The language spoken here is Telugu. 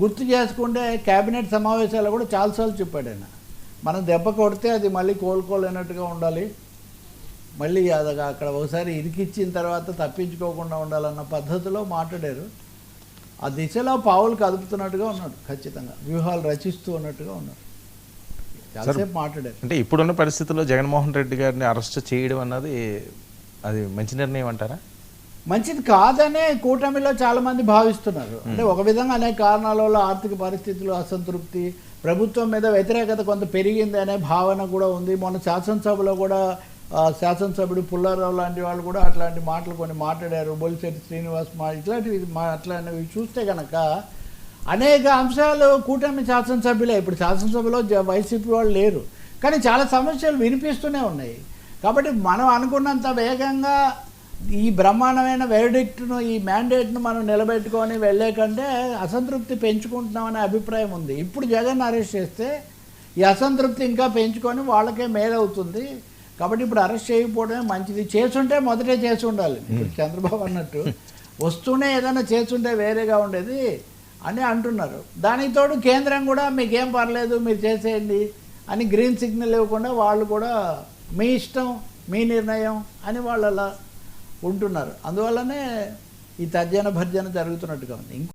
గుర్తు చేసుకుంటే కేబినెట్ సమావేశాలు కూడా చాలాసార్లు చెప్పాడు ఆయన. మనం దెబ్బ కొడితే అది మళ్ళీ కోలుకోలేనట్టుగా ఉండాలి. మళ్ళీ అది అక్కడ ఒకసారి ఇరికిచ్చిన తర్వాత తప్పించుకోకుండా ఉండాలన్న పద్ధతిలో మాట్లాడారు. ఆ దిశలో పావులు కదుపుతున్నట్టుగా ఉన్నాడు ఖచ్చితంగా. వ్యూహాలు రచిస్తూ ఉన్నట్టుగా ఉన్నాడు. చాలాసేపు మాట్లాడారు. అంటే ఇప్పుడున్న పరిస్థితుల్లో జగన్మోహన్ రెడ్డి గారిని అరెస్ట్ చేయడం అన్నది అది మంచి నిర్ణయం అంటారా? మంచిది కాదనే కూటమిలో చాలా మంది భావిస్తున్నారు అంటే ఒక విధంగా అనేక కారణాల వల్ల ఆర్థిక పరిస్థితులు అసంతృప్తి ప్రభుత్వం మీద వ్యతిరేకత కొంత పెరిగింది అనే భావన కూడా ఉంది. మొన్న శాసనసభలో కూడా శాసనసభ్యుడు పుల్లారావు లాంటి వాళ్ళు కూడా అట్లాంటి మాటలు కొన్ని మాట్లాడారు. బొలిశెట్టి శ్రీనివాస్ మా ఇట్లాంటివి అట్లాంటివి చూస్తే కనుక అనేక అంశాలు కూటమి శాసనసభ్యులే. ఇప్పుడు శాసనసభలో వైసీపీ వాళ్ళు లేరు. కానీ చాలా సమస్యలు వినిపిస్తూనే ఉన్నాయి. కాబట్టి మనం అనుకున్నంత వేగంగా ఈ బ్రహ్మాండమైన వెర్డిక్ట్ను ఈ మ్యాండేట్ను మనం నిలబెట్టుకొని వెళ్ళే కంటే అసంతృప్తి పెంచుకుంటున్నామనే అభిప్రాయం ఉంది. ఇప్పుడు జగన్ అరెస్ట్ చేస్తే ఈ అసంతృప్తి ఇంకా పెంచుకొని వాళ్ళకే మేలవుతుంది. కాబట్టి ఇప్పుడు అరెస్ట్ చేయకపోవడమే మంచిది. చేసుంటే మొదటే చేసి ఉండాలి ఇప్పుడు చంద్రబాబు అన్నట్టు. వస్తూనే ఏదైనా చేస్తుంటే వేరేగా ఉండేది అని అంటున్నారు. దానికి తోడు కేంద్రం కూడా మీకేం పర్లేదు మీరు చేసేయండి అని గ్రీన్ సిగ్నల్ ఇవ్వకుండా వాళ్ళు కూడా మీ ఇష్టం మీ నిర్ణయం అని వాళ్ళు అలా ఉంటున్నారు. అందువల్లనే ఈ తర్జన భర్జన జరుగుతున్నట్టుగా ఉంది.